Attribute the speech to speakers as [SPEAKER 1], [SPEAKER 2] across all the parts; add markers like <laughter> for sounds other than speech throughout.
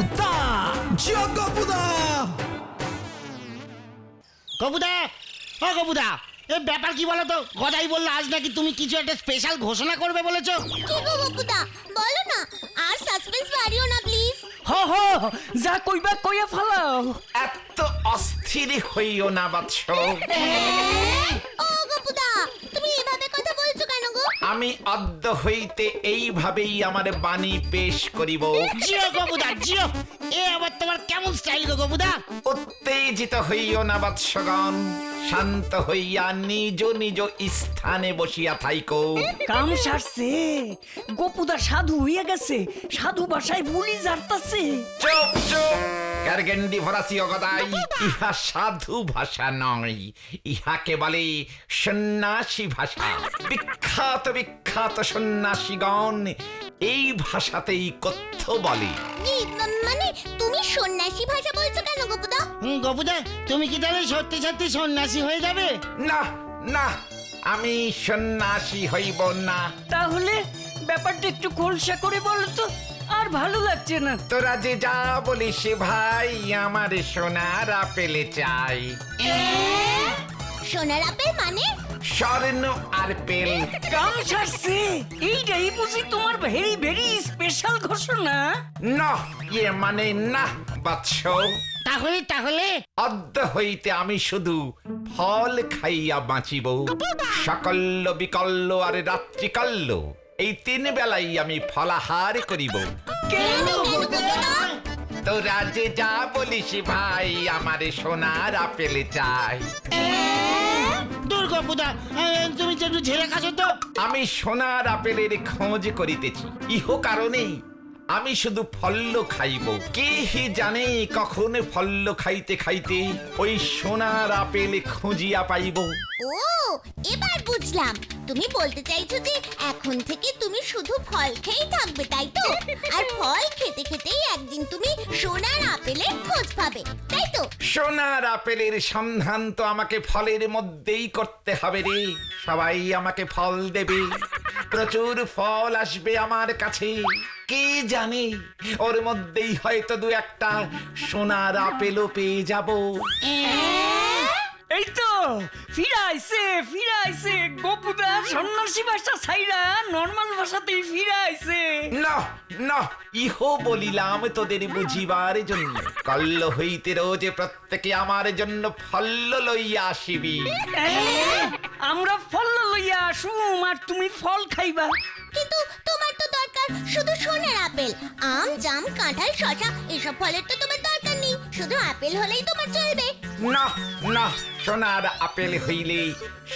[SPEAKER 1] গপুদা জিও গপুদা
[SPEAKER 2] কপুদা ও কপুদা এ ব্যাপার কি বলো তো গদাই বলল আজ নাকি তুমি কিছু একটা স্পেশাল ঘোষণা করবে বলেছ?
[SPEAKER 3] কি গো বকুদা বলো না আর সাসপেন্স বাড়িও না প্লিজ
[SPEAKER 4] হ হ যা কইবা কইয়া ফালাও।
[SPEAKER 5] এত অস্থির হইও না বাৎস
[SPEAKER 3] ও গপুদা তুমি এভাবে কেন গো
[SPEAKER 5] আমি অদ্য হইতে এইভাবেই আমার বাণী পেশ করিব।
[SPEAKER 2] জিও জিও। এ আবার তোমার কেমন স্টাইল গো
[SPEAKER 5] উত্তেজিত হইও না বৎসগণ শান্ত হইয়া নিজ নিজ স্থানে বসিয়া থাইকো।
[SPEAKER 4] কাম সারছে। গোপুদা সাধু হইয়া গেছে। সাধু ভাষায় বুলি জারতাছে
[SPEAKER 5] চুপ চুপ। গার্গেন্ডি ফরাসি অগদাই ইহা সাধু ভাষা নয় ইহাকে বলে সন্ন্যাসী ভাষা। বিখ্যাত বিখ্যাত সন্ন্যাসীগণ এই ভাষাতেই কথ্য বলে।
[SPEAKER 3] ম- মানে তুমি সন্ন্যাসী ভাষা বলছো কেন গপুদা?
[SPEAKER 2] হুম, তুমি কি তাহলে সত্যি সত্যি সন্ন্যাসী হয়ে যাবে?
[SPEAKER 5] না না আমি সন্ন্যাসী হইব না।
[SPEAKER 4] তাহলে ব্যাপারটা একটু খোলসা করে বলো তো আর ভালো লাগছে না।
[SPEAKER 5] তোরা যে যা বলিস ভাই আমার সোনার আপেলে চাই।
[SPEAKER 3] সোনার আপেল মানে?
[SPEAKER 5] স্বর্ণ আর পেল
[SPEAKER 4] কাম সারছে এইটাই বুঝি তোমার ভেরি ভেরি স্পেশাল ঘোষণা।
[SPEAKER 5] না ইয়ে মানে না বৎস।
[SPEAKER 2] তাহলে তাহলে?
[SPEAKER 5] অদ্য হইতে আমি শুধু ফল খাইয়া বাঁচিব। সকল্য বিকল্য আর রাত্রিকাল্য এই তিন বেলাই আমি ফলাহার করিব।
[SPEAKER 4] কেন
[SPEAKER 5] তোরা যে যা বলিস ভাই আমারে সোনার আপেলে চাই।
[SPEAKER 2] দূর গপুদা তুমি একটু ঝেড়ে খাচ্ছ তো।
[SPEAKER 5] আমি সোনার আপেলের খোঁজ করিতেছি। ইহ কারণেই আমি শুধু ফল্ল খাইব। কে হি জানে কখন ফল্ল খাইতে খাইতে ওই সোনার আপেল খুঁজিয়া পাইব।
[SPEAKER 3] ও এবার বুঝলাম। তুমি বলতে চাইছো যে এখন থেকে তুমি শুধু ফল খেয়েই থাকবে তাই তো? আর ফল খেতে খেতেই একদিন তুমি সোনার আপেলের খোঁজ পাবে তাই তো?
[SPEAKER 5] সোনার আপেলের সন্ধান তো আমাকে ফলের মধ্যেই করতে হবে রে। সবাই আমাকে ফল দেবে। প্রচুর ফল আসবে আমার কাছে। কে জানে? ওর মধ্যেই হয়তো দু একটা সোনার আপেলও পেয়ে যাব।
[SPEAKER 4] এই তো ফিরাইছে ফিরাইছে গোপুদা সন্ন্যাসী ভাষা ছাইরা নর্মাল ভাষাতেই ফিরাইছে
[SPEAKER 5] না না ইহ বলিলাম তোদের বুঝিবার জন্য। কল্ল হইতে রোজ প্রত্যেকে আমার জন্য ফল্ল লইয়া আসিবি।
[SPEAKER 4] এ, আমরা ফল লইয়া আসুম আর তুমি ফল খাইবা।
[SPEAKER 3] কিন্তু তোমার তো দরকার, শুধু সোনার আপেল। আম, জাম, কাঁঠাল, শসা, এসব ফলের তো তোমার দরকার নেই। শুধু আপেল হলেই তোমার চলবে।
[SPEAKER 5] না না সোনার আপেল হইলে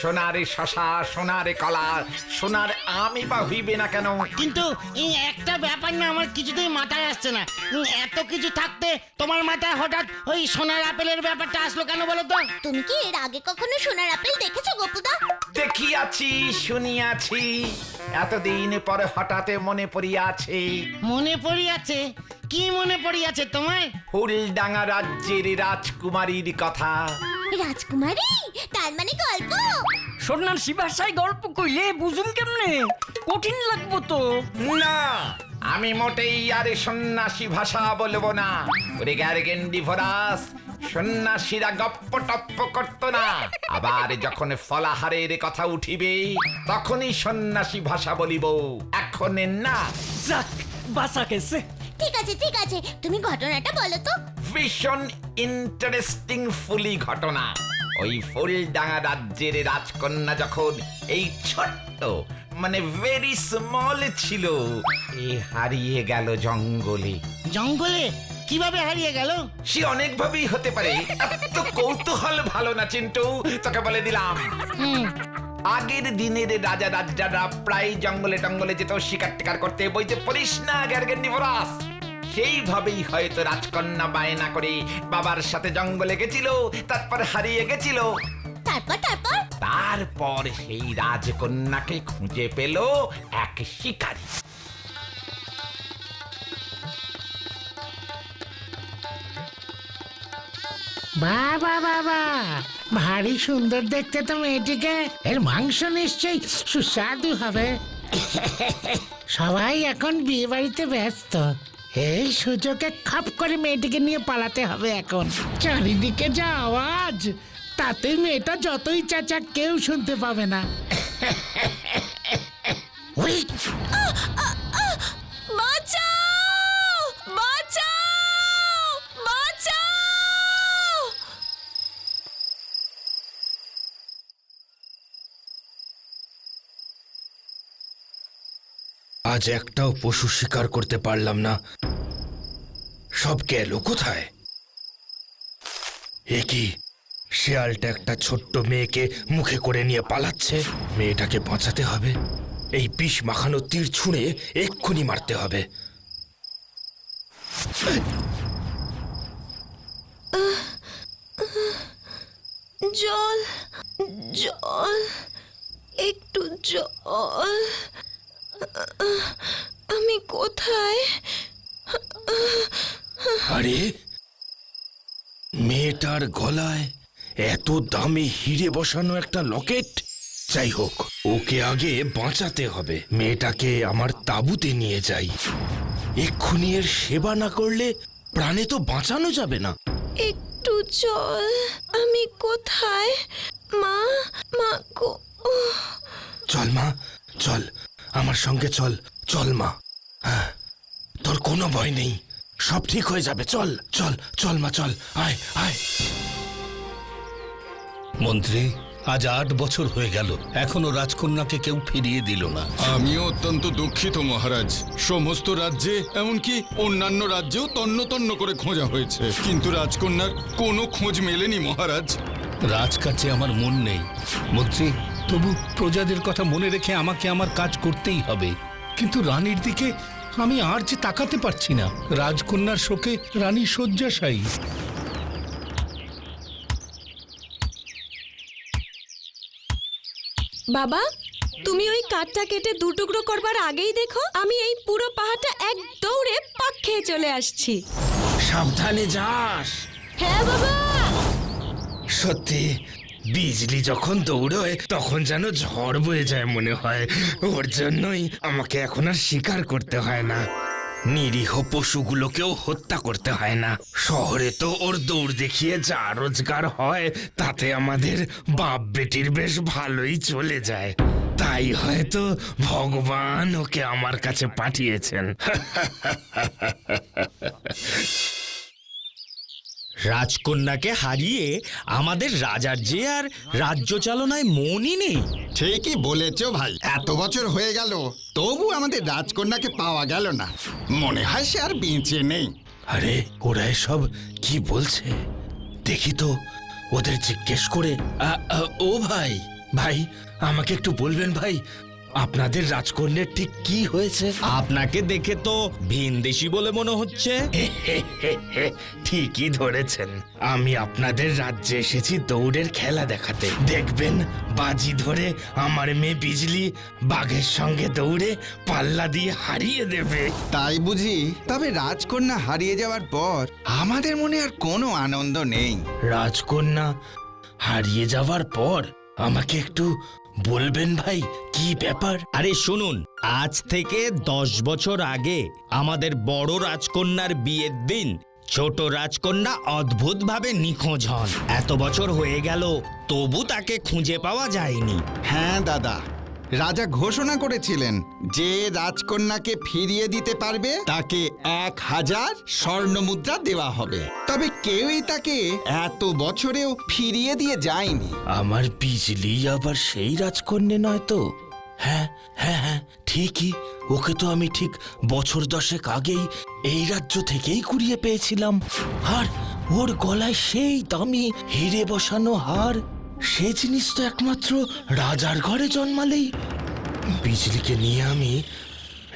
[SPEAKER 5] সোনারে শশা সোনারে কলা সোনার আমি বা হইবে না কেন?
[SPEAKER 2] কিন্তু এই একটা ব্যাপার না আমার কিছুতেই মাথায় আসছে না। উম, এত কিছু থাকতে তোমার মাথায় হঠাৎ ওই সোনার আপেলের ব্যাপারটা আসলো কেন বলো তো?
[SPEAKER 3] তুমি কি এর আগে কখনো সোনার আপেল দেখেছ গোপুদা?
[SPEAKER 5] দেখিয়াছি শুনিয়াছি। এতদিন পরে হঠাৎ মনে পড়িয়াছে।
[SPEAKER 2] মনে পড়িয়াছে? কি মনে পড়িয়াছে তোমায়?
[SPEAKER 5] ফুলডাঙ্গা রাজ্যের রাজকুমারীর কথা।
[SPEAKER 3] রাজকুমারী? তার মানে গল্প?
[SPEAKER 4] সন্ন্যাসী ভাষায় গল্প কইলে বুঝুম কেমনে? কঠিন লাগবো তো।
[SPEAKER 5] না আমি মোটেই আর সন্ন্যাসী ভাষা বলব না। ওরে গ্যারগেন্ডি ভরাস সন্ন্যাসীরা গপ্প টপ্প করত না। আবার যখন ফলাহারের কথা উঠিবে তখনই সন্ন্যাসী ভাষা বলিব এখন না।
[SPEAKER 4] যাক বাঁচা গেছে।
[SPEAKER 3] ঠিক আছে ঠিক আছে। তুমি ঘটনাটা বলো তো।
[SPEAKER 5] ভীষণ ইন্টারেস্টিং ফুলি ঘটনা। ওই ফুলডাঙ্গা রাজ্যের রাজকন্যা যখন এই ছোট্ট মানে ভেরি স্মল ছিল এ হারিয়ে গেল জঙ্গলে।
[SPEAKER 2] জঙ্গলে? কীভাবে হারিয়ে গেল?
[SPEAKER 5] সে অনেকভাবেই হতে পারে। এত কৌতূহল ভালো না চিন্টু। তোকে বলে দিলাম।
[SPEAKER 2] হুম।
[SPEAKER 5] আগের দিনের রাজা রাজারা প্রায় জঙ্গলে টঙ্গলে যেত শিকার টিকার করতে। বইতে পড়িস না গ্যারগেন্ডি ফরাস। সেইভাবেই হয়তো রাজকন্যা বায়না করে বাবার সাথে জঙ্গলে গেছিল তারপর হারিয়ে গেছিল।
[SPEAKER 3] তারপর তারপর?
[SPEAKER 5] তারপর সেই রাজকন্যাকে খুঁজে পেল এক শিকারী।
[SPEAKER 6] বাবা বাবা ভারী সুন্দর দেখতে তো মেয়েটিকে। এর মাংস নিশ্চয়ই সুস্বাদু হবে। সবাই এখন বিয়ে বাড়িতে ব্যস্ত। এই সুযোগে খাপ করে মেয়েটিকে নিয়ে পালাতে হবে এখন। চারিদিকে যা আওয়াজ তাতে মেয়েটা যতই চাচা কেউ শুনতে পাবে না। <laughs>
[SPEAKER 1] আজ একটাও পশু শিকার করতে পারলাম না। সব গেল কোথায়? এ কি? শেয়ালটা একটা ছোট্ট মেয়েকে মুখে করে নিয়ে পালাচ্ছে। মেয়েটাকে বাঁচাতে হবে। এই বিষ মাখানো তীর ছুঁড়ে এক্ষুনি মারতে হবে।
[SPEAKER 7] জল জল, একটু জল। আমি কোথায়?
[SPEAKER 1] আরে মেয়েটার গলায় এত দামি হিরে বসানো একটা লকেট? যাই হোক ওকে আগে বাঁচাতে হবে। মেয়েটাকে আমার তাঁবুতে নিয়ে যাই। এক্ষুনি এর সেবা না করলে প্রাণে তো বাঁচানো যাবে না।
[SPEAKER 7] একটু জল আমি কোথায়? মা মা
[SPEAKER 1] চল মা চল। আমার সঙ্গে চল চল মা। হ্যাঁ তোর কোনো ভয় নেই। সব ঠিক হয়ে যাবে চল চল চল মা চল। আয় আয়।
[SPEAKER 8] মন্ত্রী আজ আট বছর হয়ে গেল। এখনও রাজকন্যাকে কেউ ফিরিয়ে দিল না।
[SPEAKER 9] আমিও অত্যন্ত দুঃখিত মহারাজ। সমস্ত রাজ্যে এমনকি অন্যান্য রাজ্যেও তন্ন তন্ন করে খোঁজা হয়েছে। কিন্তু রাজকন্যার কোনো খোঁজ মেলেনি মহারাজ।
[SPEAKER 8] রাজকাজে আমার মন নেই। মন্ত্রী তবু প্রজাদের কথা মনে রেখে আমাকে আমার কাজ করতেই হবে। কিন্তু রানীর দিকে আমি আর যে তাকাতে পারছি না। রাজকন্যার শোকে রানী শয্যাশায়ী।
[SPEAKER 7] বাবা তুমি ওই কাঠটা কেটে দু টুকরো করবার আগেই দেখো আমি এই পুরো পাহাড়টা এক দৌড়ে পাক খেয়ে চলে আসছি।
[SPEAKER 1] সাবধানে যাস।
[SPEAKER 7] হ্যাঁ বাবা।
[SPEAKER 1] সত্যি বিজলি যখন দৌড়য়, তখন যেন ঝড় বয়ে যায় মনে হয়। ওর জন্যই আমাকে এখন আর শিকার করতে হয় না। নিরীহ পশুগুলোকেও হত্যা করতে হয় না। শহরে তো ওর দৌড় দেখিয়ে যা রোজগার হয়, তাতে আমাদের বাপ বেটির বেশ ভালোই চলে যায়। তাই হয়তো ভগবান ওকে আমার কাছে পাঠিয়েছেন। <laughs>
[SPEAKER 10] রাজকন্যাকে হারিয়ে আমাদের রাজার যে আর রাজ্য চালনায় মনই নেই।
[SPEAKER 9] ঠিকই বলেছ ভাই এত বছর হয়ে গেল তবু আমাদের রাজকন্যাকে পাওয়া গেল না। মনে হয় সে আর বেঁচে নেই।
[SPEAKER 1] আরে ওরা সব কি বলছে? দেখি তো ওদের জিজ্ঞেস করে। আ, আ, ও ভাই ভাই আমাকে একটু বলবেন ভাই আপনাদের রাজকন্যার ঠিক কি হয়েছে?
[SPEAKER 10] আপনাকে দেখে তো ভিনদেশি বলে মনে হচ্ছে। <laughs>
[SPEAKER 1] ঠিকই ধরেছেন। আমি আপনাদের রাজ্যে এসেছি দৌড়ের খেলা দেখাতে। দেখবেন বাজি ধরে আমার মেয়ে বিজলি বাঘের সঙ্গে দৌড়ে পাল্লা দিয়ে হারিয়ে দেবে।
[SPEAKER 11] তাই বুঝি? তবে রাজকন্যা হারিয়ে যাওয়ার পর আমাদের মনে আর কোনো আনন্দ নেই।
[SPEAKER 1] রাজকন্যা হারিয়ে যাওয়ার পর আমাকে একটু বলবেন ভাই কি ব্যাপার?
[SPEAKER 10] আরে শুনুন আজ থেকে দশ বছর আগে আমাদের বড় রাজকন্যার বিয়ের দিন ছোট রাজকন্যা অদ্ভুতভাবে নিখোঁজ হন। এত বছর হয়ে গেল তবু তাকে খুঁজে পাওয়া যায়নি।
[SPEAKER 11] হ্যাঁ দাদা রাজা ঘোষণা করেছিলেন, যে রাজকন্যাকে ফিরিয়ে দিতে পারবে, তাকে এক হাজার স্বর্ণ মুদ্রা দেওয়া হবে। তবে কেউই তাকে এত বছরেও ফিরিয়ে দিয়ে যায়নি।
[SPEAKER 1] আমার বিজলি আবার সেই রাজকন্যা নয় তো? হ্যাঁ হ্যাঁ হ্যাঁ ঠিকই। ওকে তো আমি ঠিক বছর দশেক আগেই এই রাজ্য থেকেই কুড়িয়ে পেয়েছিলাম। আর ওর গলায় সেই দামি হিরে বসানো হার সে জিনিস তো একমাত্র রাজার ঘরে জন্মালেই। বিজলিকে নিয়ে আমি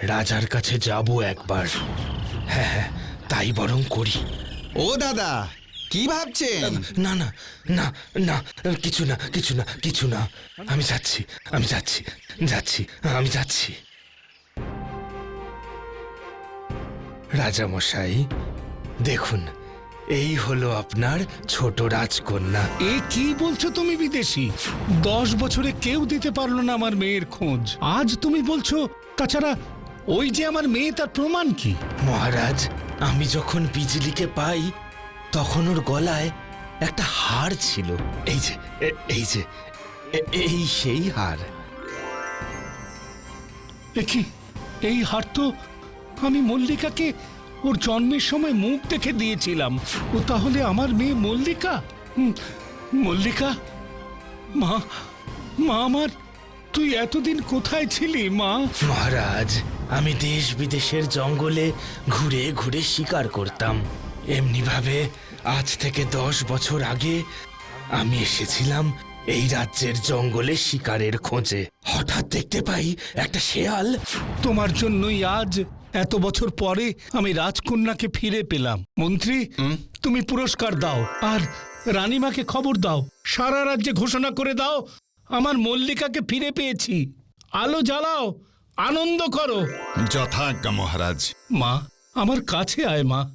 [SPEAKER 1] রাজার কাছে যাব একবার। হ্যাঁ হ্যাঁ তাই বরং করি।
[SPEAKER 11] ও দাদা কি ভাবছেন?
[SPEAKER 1] না না না না কিছু না কিছু না কিছু না। আমি যাচ্ছি আমি যাচ্ছি যাচ্ছি আমি যাচ্ছি। রাজামশাই দেখুন এই হলো আপনার ছোট রাজকন্যা।
[SPEAKER 8] এ কি বলছো তুমি বিদেশি? দশ বছরে কেউ দিতে পারল না আমার মেয়ের খোঁজ। আজ তুমি বলছো তাছাড়া ওই যে আমার মেয়ে তার প্রমাণ কি?
[SPEAKER 1] মহারাজ আমি যখন বিজলিকে পাই তখন ওর গলায় একটা হার ছিল। এই যে এই যে এই সেই হার।
[SPEAKER 8] কি? এই হার তো আমি মল্লিকাকে ওর জন্মের সময় মুখ দেখে দিয়েছিলাম। ও তাহলে আমার মেয়ে মল্লিকা? মল্লিকা? মা মা আমার তুই এতদিন কোথায় ছিলি মা?
[SPEAKER 1] মহারাজ আমি দেশ বিদেশের জঙ্গলে ঘুরে ঘুরে শিকার করতাম। এমনি ভাবে আজ থেকে দশ বছর আগে আমি এসেছিলাম এই রাজ্যের জঙ্গলে শিকারের খোঁজে। হঠাৎ দেখতে পাই একটা শেয়াল।
[SPEAKER 8] তোমার জন্যই আজ এত বছর পরে আমি রাজকন্যাকে ফিরে পেলাম। মন্ত্রী তুমি পুরস্কার দাও আর রানীমাকে খবর দাও। সারা রাজ্যে ঘোষণা করে দাও আমার মল্লিকাকে ফিরে পেয়েছি। আলো জ্বালাও আনন্দ করো।
[SPEAKER 9] যথাজ্ঞা মহারাজ।
[SPEAKER 8] মা আমার কাছে আয় মা।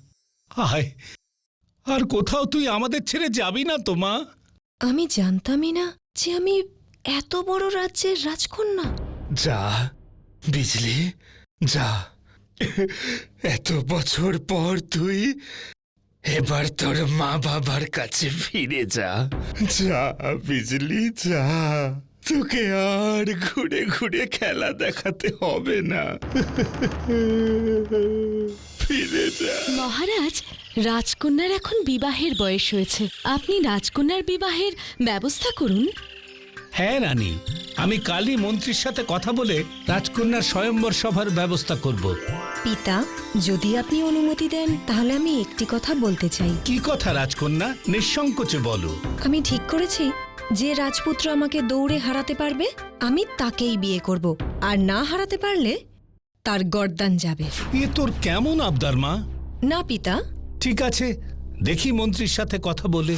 [SPEAKER 8] আয়। আর কোথাও তুই আমাদের ছেড়ে যাবি না তো মা?
[SPEAKER 7] আমি জানতামই না যে আমি এত বড় রাজ্যের রাজকন্যা।
[SPEAKER 1] যা বিজলি যা। এত বছর পর তুই এবার তোর মা বাবার কাছে ফিরে যা। যা বিজলি যা। তোকে আর ঘুরে ঘুরে খেলা দেখাতে হবে না। ফিরে যা।
[SPEAKER 7] মহারাজ, রাজকন্যার এখন বিবাহের বয়স হয়েছে। আপনি রাজকন্যার বিবাহের ব্যবস্থা করুন।
[SPEAKER 8] হ্যাঁ রানী। আমি কালই মন্ত্রীর সাথে কথা বলে রাজকন্যার স্বয়ম্বর সভার ব্যবস্থা করব।
[SPEAKER 7] পিতা যদি আপনি অনুমতি দেন তাহলে আমি একটি কথা বলতে চাই।
[SPEAKER 8] কি কথা রাজকন্যা? নিঃসংকোচে বলো।
[SPEAKER 7] আমি ঠিক করেছি। যে রাজপুত্র আমাকে দৌড়ে হারাতে পারবে আমি তাকেই বিয়ে করব। আর না হারাতে পারলে তার গর্দান যাবে।
[SPEAKER 8] এ তোর কেমন আবদার মা?
[SPEAKER 7] না পিতা।
[SPEAKER 8] ঠিক আছে দেখি মন্ত্রীর সাথে কথা বলে।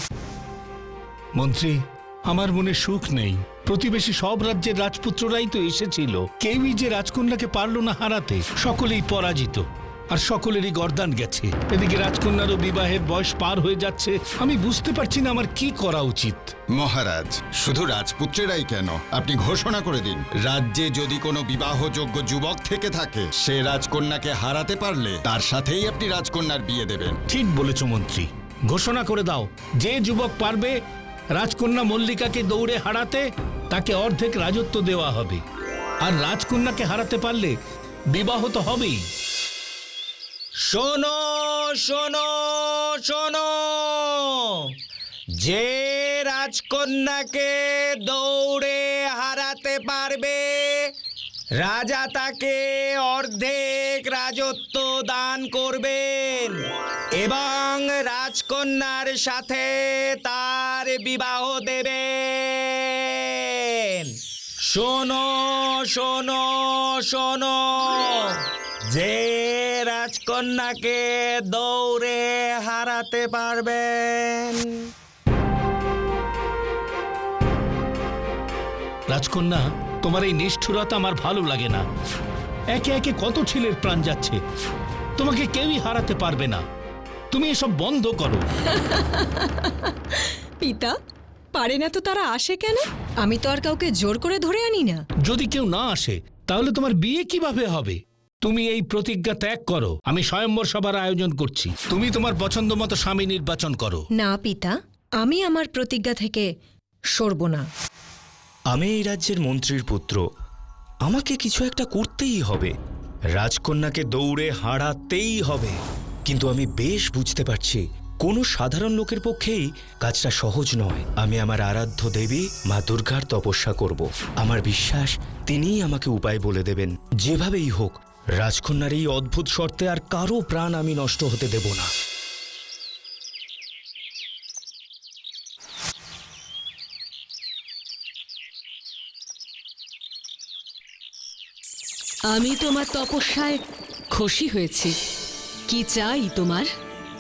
[SPEAKER 8] মন্ত্রী আমার মনে সুখ নেই। প্রতিবেশী সব রাজ্যের রাজপুত্ররাই তো এসেছিল। কেউই যে রাজকন্যাকে পারল না হারাতে সকলেই পরাজিত। আর সকলেরই গর্দান গেছে। এদিকে রাজকন্যারও বিবাহের বয়স পার হয়ে যাচ্ছে। আমি বুঝতে পারছি না আমার কি করা উচিত।
[SPEAKER 9] মহারাজ শুধু রাজপুত্রেরাই কেন? আপনি ঘোষণা করে দিন। রাজ্যে যদি কোনো বিবাহযোগ্য যুবক থেকে থাকে সে রাজকন্যাকে হারাতে পারলে তার সাথেই আপনি রাজকন্যার বিয়ে দেবেন।
[SPEAKER 8] ঠিক বলেছ মন্ত্রী। ঘোষণা করে দাও। যে যুবক পারবে রাজকন্যা মল্লিকাকে দৌড়ে হারাতে তাকে অর্ধেক রাজত্ব দেওয়া হবে। আর রাজকন্যাকে হারাতে পারলে বিবাহ তো হবেই।
[SPEAKER 10] শোনো শোনো শোনো। যে রাজকন্যাকে দৌড়ে হারাতে পারবে, রাজা তাকে অর্ধেক রাজত্ব দান করবেন। এবং রাজকন্যার সাথে তার বিবাহ দেবেন। শোনো শোনো শোনো, যে রাজকন্যাকে দৌড়ে হারাতে পারবেন।
[SPEAKER 8] রাজকন্যা, তোমার এই নিষ্ঠুরতা আমার ভালো লাগে না। একে একে কত ছেলের প্রাণ যাচ্ছে। তোমাকে কেউই হারাতে পারবে না। তুমি এসব বন্ধ করো। <laughs>
[SPEAKER 7] পিতা পারে না তো তারা আসে কেন? আমি তো আর কাউকে জোর করে ধরে আনি না।
[SPEAKER 8] যদি কেউ না আসে তাহলে তোমার বিয়ে কীভাবে হবে? তুমি এই প্রতিজ্ঞা ত্যাগ করো। আমি স্বয়ম্বর সভার আয়োজন করছি। তুমি তোমার পছন্দ মতো স্বামী নির্বাচন করো।
[SPEAKER 7] না পিতা আমি আমার প্রতিজ্ঞা থেকে সরব না।
[SPEAKER 10] আমি এই রাজ্যের মন্ত্রীর পুত্র। আমাকে কিছু একটা করতেই হবে। রাজকন্যাকে দৌড়ে হারাতেই হবে। কিন্তু আমি বেশ বুঝতে পারছি, কোনো সাধারণ লোকের পক্ষেই কাজটা সহজ নয়। আমি আমার আরাধ্য দেবী মা দুর্গার তপস্যা করব। আমার বিশ্বাস, তিনিই আমাকে উপায় বলে দেবেন। যেভাবেই হোক, রাজকন্যার এই অদ্ভুত শর্তে আর কারও প্রাণ আমি নষ্ট হতে দেব না।
[SPEAKER 7] আমি তোমার তপস্যায় খুশি হয়েছি। কি চাই তোমার?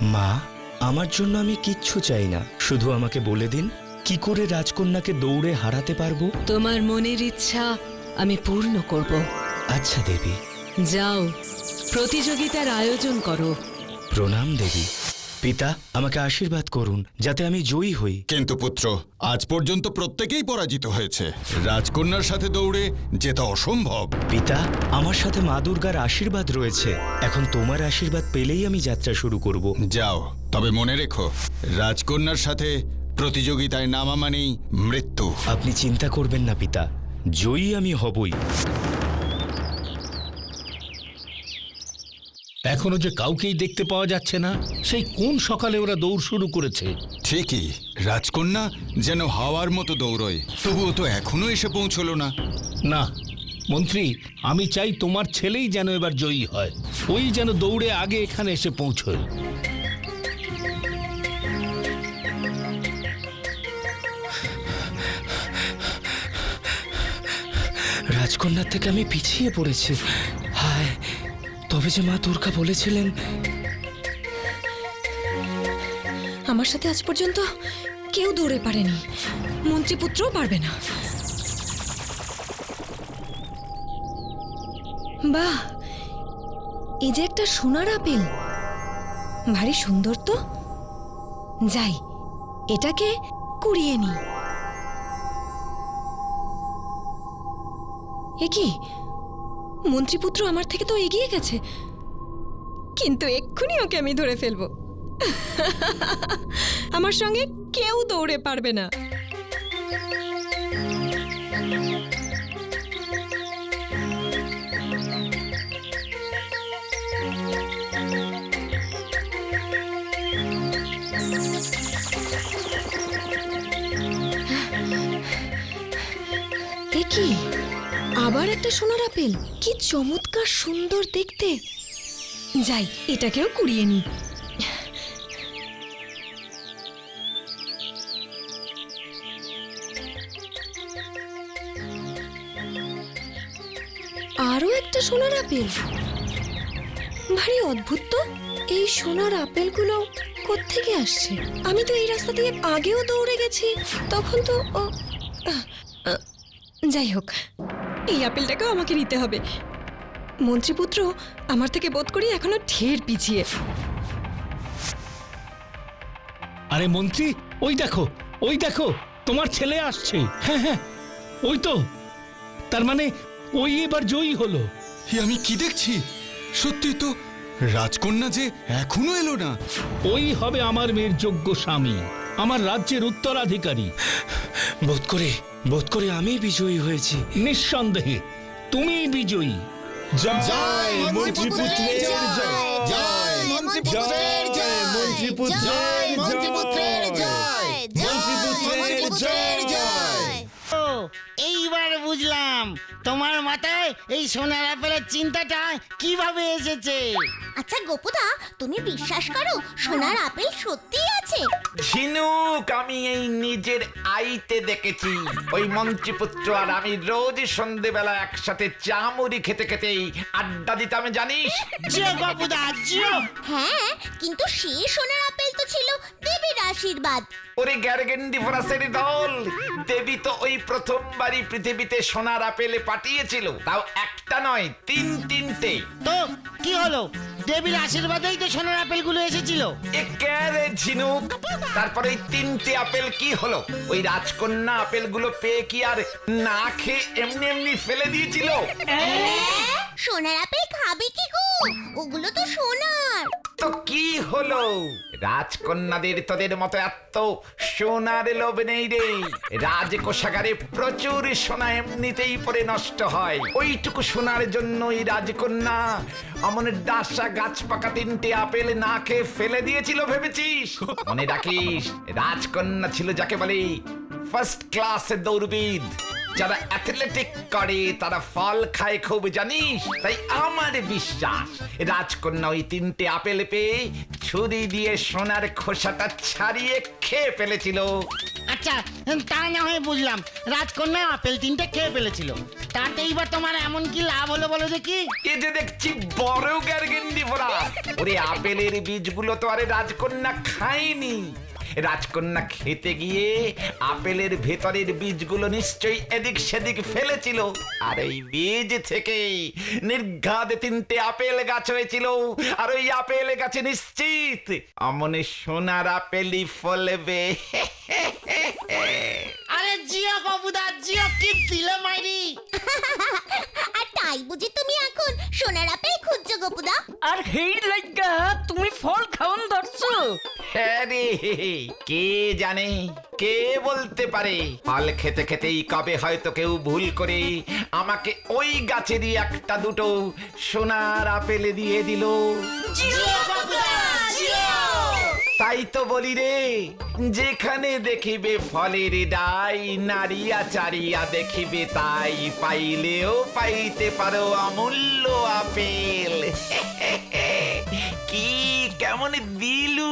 [SPEAKER 10] মা আমার জন্য আমি কিচ্ছু চাই না। শুধু আমাকে বলে দিন কি করে রাজকন্যাকে দৌড়ে হারাতে পারব?
[SPEAKER 7] তোমার মনের ইচ্ছা আমি পূর্ণ করব।
[SPEAKER 10] আচ্ছা দেবী।
[SPEAKER 7] যাও প্রতিযোগিতার আয়োজন করো।
[SPEAKER 10] প্রণাম দেবী। পিতা আমাকে আশীর্বাদ করুন যাতে আমি জয়ী হই।
[SPEAKER 9] কিন্তু পুত্র আজ পর্যন্ত প্রত্যেকেই পরাজিত হয়েছে। রাজকন্যার সাথে দৌড়ে যেটা অসম্ভব।
[SPEAKER 10] পিতা আমার সাথে মা দুর্গার আশীর্বাদ রয়েছে। এখন তোমার আশীর্বাদ পেলেই আমি যাত্রা শুরু করব।
[SPEAKER 9] যাও তবে মনে রেখো রাজকন্যার সাথে প্রতিযোগিতায় নামা মানেই মৃত্যু।
[SPEAKER 10] আপনি চিন্তা করবেন না পিতা। জয়ী আমি হবই।
[SPEAKER 8] এখনও যে কাউকেই দেখতে পাওয়া যাচ্ছে না সেই কোন সকালে ওরা দৌড় শুরু করেছে?
[SPEAKER 9] ঠিকই রাজকন্যা যেন হাওয়ার মতো দৌড়য় তবুও তো এখনও এসে পৌঁছলো না।
[SPEAKER 8] না মন্ত্রী আমি চাই তোমার ছেলেই যেন এবার জয়ী হয় ওই যেন দৌড়ে আগে এখানে এসে পৌঁছয়।
[SPEAKER 10] রাজকন্যার থেকে আমি পিছিয়ে পড়েছি। তবে যে মা দুর্গা বলেছিলেন।
[SPEAKER 7] আমার সাথে আজ পর্যন্ত কেউ দৌড়ে পারেনি। মন্ত্রীপুত্রও পারবে না। বাহ, এই যে একটা সোনার আপেল। ভারী সুন্দর তো। যাই, এটাকে কুড়িয়ে নি এ মন্ত্রীপুত্র আমার থেকে তো এগিয়ে গেছে। কিন্তু এক্ষুনি ওকে আমি ধরে ফেলব। আমার সঙ্গে কেউ দৌড়ে পারবে না। কি? আবার একটা সোনার আপেল। কি চমৎকার সুন্দর দেখতে। যাই, এটাকেও কুড়িয়ে নি আরও একটা সোনার আপেল। ভারী অদ্ভুত তো। এই সোনার আপেলগুলো কোত্থেকে আসছে? আমি তো এই রাস্তা দিয়ে আগেও দৌড়ে গেছি। তখন তো যাই হোক। এই আপেলটাকেও আমাকে নিতে হবে। মন্ত্রীপুত্র আমার থেকে বোধ করি এখনও ঢের পিছিয়ে।
[SPEAKER 8] আরে মন্ত্রী ওই দেখো ওই দেখো তোমার ছেলে আসছে। হ্যাঁ হ্যাঁ ওই তো। তার মানে ওই এবার জয়ী হলো।
[SPEAKER 9] আমি কি দেখছি? সত্যি তো রাজকন্যা যে এখনও এলো না।
[SPEAKER 8] ওই হবে আমার মেয়ের যোগ্য স্বামী আমার রাজ্যের উত্তরাধিকারী।
[SPEAKER 10] বোধ করে বোধ করে আমি বিজয়ী হয়েছি।
[SPEAKER 8] নিঃসন্দেহে তুমি বিজয়ী।
[SPEAKER 9] জয় মন্ত্রীপুত্রের জয়। জয়।
[SPEAKER 3] মন্ত্রীপুত্রের জয়। মন্ত্রীপুত্রের মন্ত্রীপুত্রের জয়।
[SPEAKER 2] এইবার বুঝলাম। তোমার মাথায় এই সোনার আপেলের চিন্তাটা কীভাবে এসেছে?
[SPEAKER 3] আচ্ছা গোপুদা তুমি বিশ্বাস করো সোনার আপেল সত্যিই আছে?
[SPEAKER 5] ঝিনুক আমি এই নিজের আইতে দেখেছি। ওই মন্ত্রীপুত্র আর আমি রোজ সন্ধেবেলা একসাথে চা মুড়ি খেতে খেতেই আড্ডা দিতাম জানিস?
[SPEAKER 2] জিও বাবুদা জিও!
[SPEAKER 3] হ্যাঁ কিন্তু সেই সোনার আপেল তো ছিল দেবীর আশীর্বাদ।
[SPEAKER 5] ওরে গ্যারগেন্ডি ফরাসের দল দেবী তো ওই প্রথমবারই পৃথিবীতে সোনার আপেলে পাঠিয়েছিল তাও একটা নয় তিন তিনটে।
[SPEAKER 2] তো কি হলো? দেবীর আশীর্বাদেই তো সোনার আপেলগুলো এসেছিল।
[SPEAKER 5] ঝিনুক? তারপরে ওই তিনটে আপেল কি হলো? ওই রাজকন্যা আপেলগুলো পেয়ে কি আর না খেয়ে এমনি এমনি ফেলে দিয়েছিল?
[SPEAKER 3] সোনার আপেল খাবে কি গো? ওগুলো তো সোনার।
[SPEAKER 5] তো কি হলো? রাজকন্যাদের তোদের মতো এত সোনার লোভ নেই রে। রাজকোষাগারে প্রচুর সোনা এমনিতেই পরে নষ্ট হয়। ওইটুকু সোনার জন্য ওই রাজকন্যা অমন ডাসা গাছ পাকা তিনটে আপেল না খেয়ে ফেলে দিয়েছিল ভেবেছিস? মনে রাখিস, রাজকন্যা ছিল যাকে বলে ফার্স্ট ক্লাসের দৌড়বিদ। যারা অ্যাথলেটিক করে তারা ফল খায় খুব জানিস? তাই আমার বিশ্বাস রাজকন্যা ওই তিনটে আপেল পেয়ে ছুরি দিয়ে সোনার খোসাটা ছাড়িয়ে খেয়ে ফেলেছিল।
[SPEAKER 2] আচ্ছা তা না হয় বুঝলাম রাজকন্যা আপেল তিনটে খেয়ে ফেলেছিল। তাতেই বা তোমার এমন কি লাভ হলো বলো দেখি?
[SPEAKER 5] এ যে দেখছি বড় গ্যারগেন্ডি ভরা। ওরে আপেলের বীজগুলো তো আরে রাজকন্যা খায়নি। রাজকন্যা খেতে গিয়ে আপেলের ভেতরের বীজগুলো নিশ্চয়ই এদিক সেদিক ফেলেছিল। আর এই বীজ থেকেই নির্ঘাত তিনটে আপেল গাছ হয়েছিল। আর ওই আপেল গাছে নিশ্চিত অমনে সোনার আপেলই ফলবে।
[SPEAKER 2] আরে জিও বাবুদা জিও কি দিলে মাইরি?
[SPEAKER 3] আর তাই বুঝি তুমি এখন সোনার আপেল খুঁজছো গোপুদা?
[SPEAKER 4] আর হেই লাইগা তুমি ফল খাওন ধরছো।
[SPEAKER 5] হ্যাঁ রে, কে জানে? কে বলতে পারে? ফল খেতে খেতেই কবে হয়তো কেউ ভুল করে? আমাকে ওই গাছেরই একটা দুটো সোনার আপেলে দিয়ে দিল। তাই তো বলি রে, যেখানে দেখিবে ফলের ডাই নারিয়া চারিয়া দেখিবে তাই। পাইলেও পাইতে পারো অমূল্য আপেল। <laughs> কি কেমন দিলু